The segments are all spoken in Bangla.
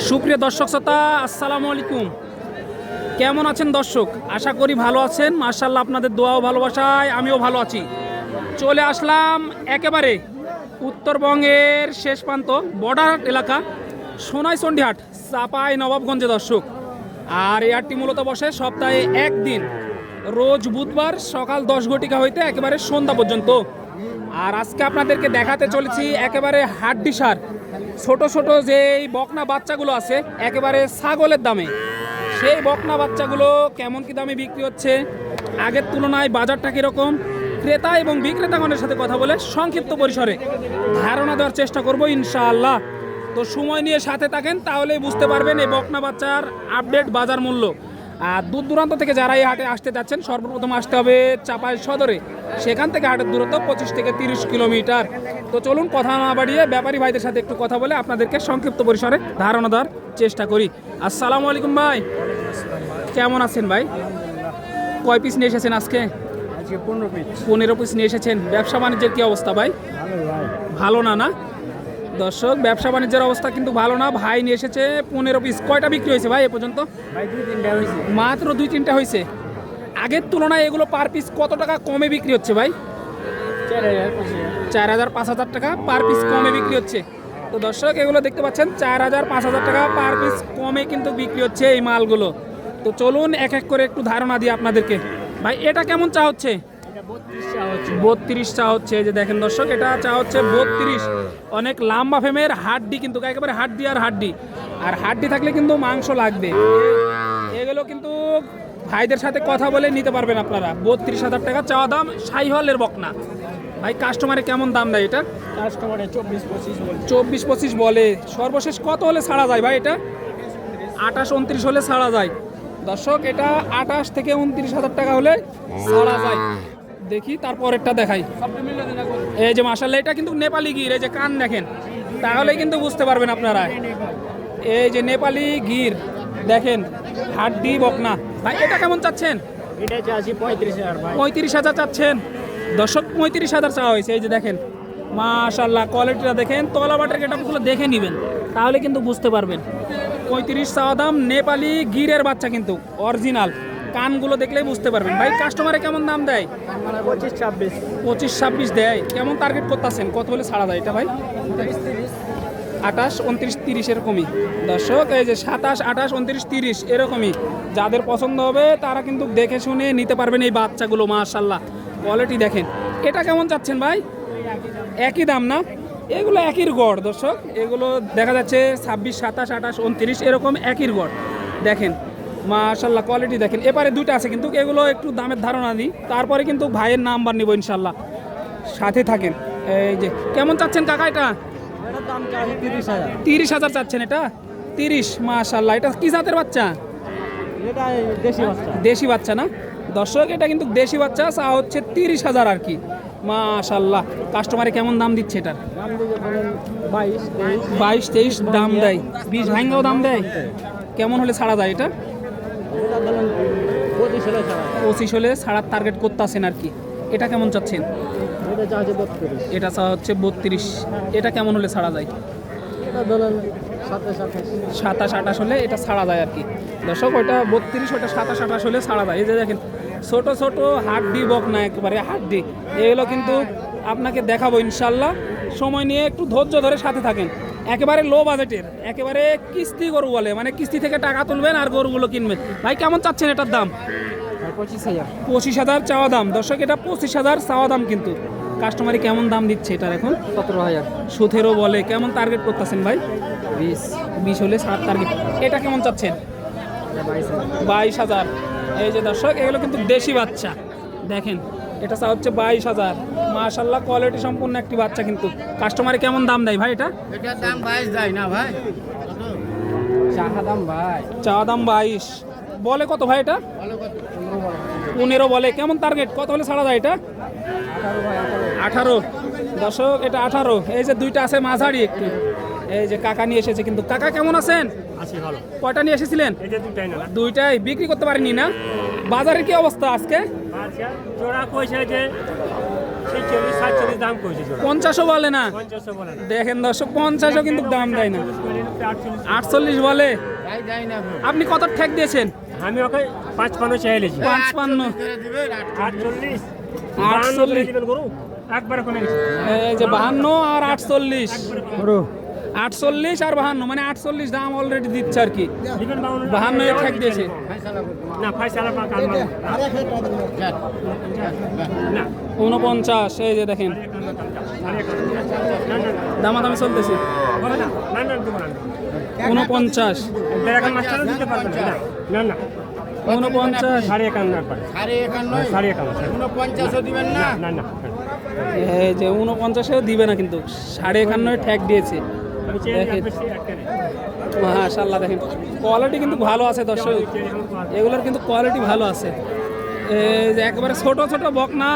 সুপ্রিয় দর্শক শ্রোতা, আসসালামু আলাইকুম। কেমন আছেন দর্শক? আশা করি ভালো আছেন। মার্শাল্লাহ আপনাদের দোয়াও ভালোবাসায়, আমিও ভালো আছি। চলে আসলাম একেবারে উত্তরবঙ্গের শেষ প্রান্ত, বর্ডার এলাকা সোনাইচন্ডী হাট চাপাই নবাবগঞ্জে দর্শক। আর হাটটি মূলত বসে সপ্তাহে একদিন, রোজ বুধবার সকাল দশ ঘটিকা হইতে একেবারে সন্ধ্যা পর্যন্ত। আর আজকে আপনাদেরকে দেখাতে চলেছি একেবারে হাড্ডি সার ছোট ছোট যে এই বকনা বাচ্চাগুলো আছে, একেবারে ছাগলের দামে। সেই বকনা বাচ্চাগুলো কেমন কি দামে বিক্রি হচ্ছে? আগের তুলনায় বাজারটা কীরকম? ক্রেতা এবং বিক্রেতাগণের সাথে কথা বলে সংক্ষিপ্ত পরিসরে ধারণা দেওয়ার চেষ্টা করব ইনশাআল্লাহ। তো সময় নিয়ে সাথে থাকেন, তাহলেই বুঝতে পারবেন এই বকনা বাচ্চার আপডেট বাজার মূল্য। আর দূর দূরান্ত থেকে যারা এই হাটে আসতে যাচ্ছেন সর্বপ্রথম আসতে হবে চাপাই সদরে। সেখান থেকে হাটের দূরত্ব পঁচিশ থেকে তিরিশ কিলোমিটার। তো চলুন কথা না বাড়িয়ে ব্যাপারী ভাইদের সাথে একটু কথা বলে আপনাদেরকে সংক্ষিপ্ত পরিসরে ধারণা দেওয়ার চেষ্টা করি। আসসালামু আলাইকুম ভাই। কেমন আছেন ভাই? কয় পিস নিয়ে এসেছেন আজকে? আজকে পনেরো পিস। নিয়ে এসেছেন। ব্যবসা বাণিজ্যের কি অবস্থা ভাই। ভালো না না? দর্শক ব্যবসা বাণিজ্যের অবস্থা কিন্তু ভালো না। ভাই নিয়ে এসেছে পনেরো পিস কয়টা বিক্রি হয়েছে ভাই এ পর্যন্ত? মাত্র দুই তিনটা হয়েছে। আগের তুলনায় এগুলো পার পিস কত টাকা কমে বিক্রি হচ্ছে ভাই? চার হাজার পাঁচ হাজার টাকা পার পিস কমে বিক্রি হচ্ছে। তো দর্শক এগুলো দেখতে পাচ্ছেন চার হাজার পাঁচ হাজার টাকা পার পিস কমে কিন্তু বিক্রি হচ্ছে এই মালগুলো। তো চলুন এক এক করে একটু ধারণা দিই আপনাদেরকে। ভাই এটা কেমন চা হচ্ছে? বত্রিশ চা হচ্ছে যে দেখেন দর্শক এটা চা হচ্ছে বত্রিশ। অনেক লম্বা ফেমের হাড্ডি কিন্তু একেবারে হাড্ডি আর হাড্ডি। আর হাড্ডি থাকলে কিন্তু মাংস লাগবে। এগুলো কিন্তু ভাইদের সাথে কথা বলে নিতে পারবেন আপনারা। বত্রিশ হাজার টাকা চাওয়া দাম সাই সাইহলের বকনা। ভাই কাস্টমারে কেমন দাম দেয় এটা? কাস্টমারে চব্বিশ পঁচিশ চব্বিশ পঁচিশ বলে। সর্বশেষ কত হলে ছাড়া যায় ভাই এটা? আঠাশ উনত্রিশ হলে ছাড়া যায়। দর্শক এটা আঠাশ থেকে উনত্রিশ হাজার টাকা হলে ছাড়া যায়। দেখি তারপরেরটা দেখাই। এই যে মাসাল্লাহ এটা কিন্তু নেপালি গির এই যে কান দেখেন তাহলে কিন্তু বুঝতে পারবেন আপনারা। এই যে নেপালি গির দেখেন হাড্ডি বকনা। ভাই এটা কেমন চাচ্ছেন? পঁয়ত্রিশ হাজার চাচ্ছেন? দর্শক পঁয়ত্রিশ হাজার চাওয়া হয়েছে এই যে দেখেন। মাশাল্লাহ কোয়ালিটিটা দেখেন তলা বাটের গেটাপগুলো দেখে নেবেন তাহলে কিন্তু বুঝতে পারবেন। পঁয়ত্রিশ চাওয়া দাম নেপালি গিরের বাচ্চা কিন্তু অরিজিনাল কানগুলো দেখলেই বুঝতে পারবেন। ভাই কাস্টমারে কেমন দাম দেয়? পঁচিশ, ছাব্বিশ পঁচিশ ছাব্বিশ দেয়। কেমন টার্গেট করতেছেন? কত হলে ছাড়া দেয় এটা ভাই? আঠাশ, উনত্রিশ, তিরিশ এরকমই। দর্শক, এই যে সাতাশ, আঠাশ, উনত্রিশ, তিরিশ এরকমই। যাদের পছন্দ হবে, তারা কিন্তু দেখে শুনে নিতে পারবেন এই বাচ্চাগুলো মাশাল্লাহ কোয়ালিটি দেখেন। এটা কেমন চাচ্ছেন ভাই? একই দাম না? এগুলো একই গড়, দর্শক। এগুলো দেখা যাচ্ছে ছাব্বিশ, সাতাশ, আঠাশ, উনত্রিশ এরকম একই গড়। দেখেন মাশাল্লাহ কোয়ালিটি দেখেন। এপারে দুইটা আছে কিন্তু এগুলো একটু দামের ধারণা দিই তারপরে কিন্তু ভাইয়ের নাম্বার নিব ইনশাল্লাহ সাথে থাকেন। এই যে কেমন চাচ্ছেন কাকা এটা? তিরিশ হাজার। চাচ্ছেন এটা? তিরিশ মাশাল্লাহ এটা কি জাতের বাচ্চা? দেশি বাচ্চা। বাচ্চা না? দর্শক এটা কিন্তু দেশি বাচ্চা চা হচ্ছে তিরিশ হাজার আর কি। মাশাল্লাহ কাস্টমারে কেমন দাম দিচ্ছে এটার? বাইশ তেইশ। দাম দেয়। বিশ ভাঙ্গাও দাম দেয়। কেমন হলে ছাড়া যায় এটা? পঁচিশ হলে ছাড়ার টার্গেট করতেছেন আর কি। এটা কেমন চাচ্ছেন? এটা চা হচ্ছে বত্রিশ। এটা কেমন হলে ছাড়া যায়? সাতাশ আঠাশ হলে এটা ছাড়া যায় আর কি। দর্শক ওইটা বত্রিশ ওইটা সাতাশ আঠাশ হলে ছাড়া যায়। এই যে দেখেন ছোট ছোট হাড্ডি বক না একেবারে হাড্ডি। এগুলো কিন্তু আপনাকে দেখাবো ইনশাল্লাহ। সময় নিয়ে একটু ধৈর্য ধরে সাথে থাকেন। একেবারে লো বাজেটের একেবারে কিস্তি গরু বলে মানে কিস্তি থেকে টাকা তুলবেন আর গরুগুলো কিনবেন। ভাই কেমন চাচ্ছেন এটার দাম? পঁচিশ হাজার। পঁচিশ হাজার চাওয়া দাম। দর্শক এটা পঁচিশ হাজার চাওয়া দাম কিন্তু। কাস্টমারি কেমন দাম দিচ্ছে এটার এখন? সতেরো হাজার। সতেরো বলে কেমন টার্গেট করতেছেন ভাই? বিশ। বিশ হলে সাত টার্গেট এটা কেমন চাচ্ছেন? বাইশ হাজার। এই যে দর্শক এগুলো কিন্তু দেশি বাচ্চা। দেখেন এটা চা হচ্ছে বাইশ হাজার। মাশাল্লাহ কোয়ালিটি সম্পূর্ণ একটি বাচ্চা কিন্তু। কাস্টমারে কেমন দাম দেয় ভাই এটা? এটার দাম বাইশ যায় না ভাই। চাহা দাম ভাই চাওয়া দাম বাইশ। বলে কত ভাই এটা? পনেরো বলে। কেমন টার্গেট কত হলে ছাড়া যায় এটা? আঠারো। দর্শক এটা আঠারো। এই যে দুইটা আছে মাঝারি একটু। এই যে কাকা নিয়ে এসেছে কিন্তু। কাকা কেমন আছেন? আছি কয়টা নিয়ে এসেছিলেন? এটা দুটাই না। দুইটাই। বিক্রি করতে পারেনি না? বাজারের কি অবস্থা আজকে? জোড়া কইছে যে সেই সাতচল্লিশ দাম কইছে পঞ্চাশও বলে না? দেখেন দর্শক পঞ্চাশও কিন্তু দাম দেয় না। আটচল্লিশ বলে। আপনি কত ঠেক দিয়েছেন? আমি ওকে পাঁচ পানো চাইলেছি আট- আটচল্লিশ। আটচল্লিশ। একবারে এই যে বাহান্ন আর আটচল্লিশ। আটচল্লিশ আর বাহান্ন মানে আটচল্লিশ দাম অলরেডি দিচ্ছে আর কি। বাহান্ন ঠেক দিয়েছে। উনপঞ্চাশ এই যে দেখেন। দামাদামি চলতেছে। উনপঞ্চাশ না না না উনপঞ্চাশ সাড়ে একান্ন। সাড়ে একান্ন সাড়ে একান্ন। উনপঞ্চাশও দিবেন না? না না এই যে উনপঞ্চাশেও দিবে না কিন্তু সাড়ে একান্ন ঠেক দিয়েছে। চেয়ে দেখেন। মাশাল্লাহ দেখেন। কোয়ালিটি কিন্তু ভালো আছে দর্শক। এগুলোর কিন্তু কোয়ালিটি ভালো আছে। একবারে ছোট ছোট বকনা।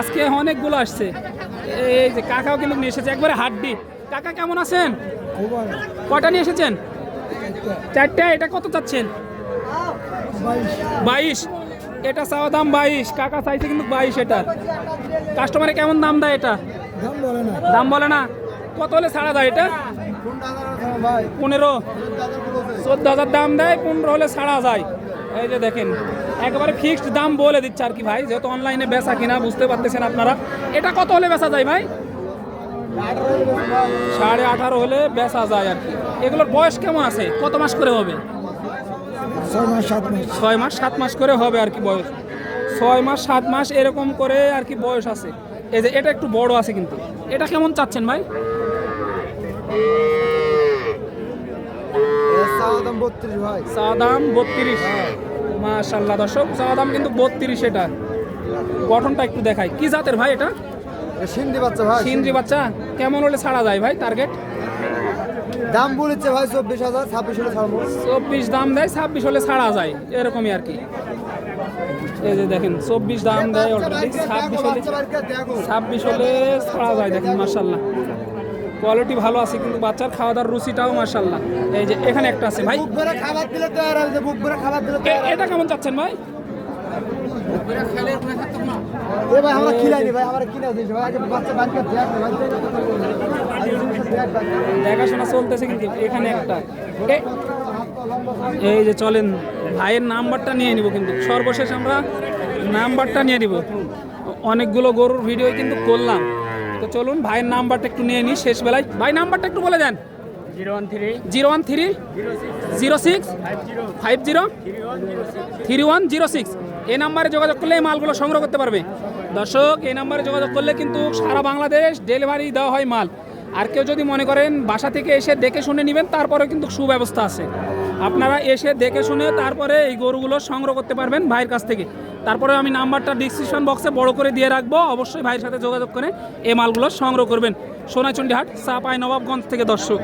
আজকে অনেকগুলো আসছে। এই যে কাকাও কিন্তু নিয়ে এসেছে। একবারে হাড্ডি। কাকা কেমন আছেন? কটা নিয়ে এসেছেন? চারটে। এটা কত চাচ্ছেন? বাইশ। এটা চাওয়া দাম বাইশ। কাকা চাইছে কিন্তু বাইশ এটা কাস্টমারে কেমন দাম দেয় এটা? দাম বলে না? কত হলে ছাড়া দেয় এটা? পনেরো। চোদ্দ হাজার দাম দেয়, পনেরো হলে ছাড়া যায়। এই যে দেখেন, একেবারে ফিক্সড দাম বলে দিচ্ছে আর কি ভাই, যেহেতু অনলাইনে বেচা কিনা, বুঝতে পারতেছেন আপনারা। এটা কত হলে বেচা যায় ভাই? সাড়ে আঠারো হলে বেচা যায় আর কি। এগুলোর বয়স কেমন আছে? কত মাস করে হবে? ছয় মাস, সাত মাস করে হবে আর কি বয়স। ছয় মাস, সাত মাস এরকম করে আর কি বয়স আছে। এই যে এটা একটু বড় আছে কিন্তু। এটা কেমন চাচ্ছেন ভাই? চা দাম বত্রিশ মাশাল্লাহ দর্শক চা দাম কিন্তু বত্রিশ এটা। গঠনটা একটু দেখাই। কি জাতের ভাই এটা? সিন্ধি বাচ্চা ভাই সিন্দ্রি বাচ্চা। কেমন হলে ছাড়া যায় ভাই টার্গেট দাম বলেছে ভাই চব্বিশ হাজার ছাব্বিশ হলে ছাড়বো। চব্বিশ দাম দেয় ছাব্বিশ হলে ছাড়া যায়। এরকমই আর কি। এই যে দেখেন চব্বিশ দাম দেয় অলরেডি ছাব্বিশ হলে ছাব্বিশ হলে ছাড়া যায় দেখেন মার্শাল্লাহ কোয়ালিটি ভালো আছে কিন্তু বাচ্চার খাওয়া দাওয়ার রুচিটাও মার্শাল্লাহ এই যে এখানে একটা আছে ভাই। খাবার দিলে তো আর হবে, বুক ভরে খাবার দিলে এটা কেমন চাচ্ছেন ভাই। দেখাশোনা চলতেছে কিন্তু এখানে একটা। এই যে চলেন ভাইয়ের নাম্বারটা নিয়ে নিব কিন্তু। সর্বশেষ আমরা নাম্বারটা নিয়ে নিব। অনেকগুলো গরুর ভিডিও কিন্তু করলাম। তো চলুন, ভাইয়ের নাম্বারটা একটু নিয়ে নিই শেষ বেলায় ভাই, নাম্বারটা একটু বলে দেন। Zero one three, zero six, five zero, three one zero six. এই নাম্বারে যোগাযোগ করলে এই মালগুলো সংগ্রহ করতে পারবে। দর্শক এই নাম্বারে যোগাযোগ করলে কিন্তু সারা বাংলাদেশ ডেলিভারি দেওয়া হয় মাল। আর কেউ যদি মনে করেন বাসা থেকে এসে দেখে শুনে নেবেন তারপরে কিন্তু সুব্যবস্থা আছে। আপনারা এসে দেখে শুনে তারপরে এই গরুগুলো সংগ্রহ করতে পারবেন ভাইয়ের কাছ থেকে। তারপরে আমি নাম্বারটা ডিসক্রিপশন বক্সে বড় করে দিয়ে রাখব, অবশ্যই ভাইয়ের সাথে যোগাযোগ করে এই মালগুলো সংগ্রহ করবেন। সোনাচন্ডী হাট সাপাই নবাবগঞ্জ থেকে দর্শক।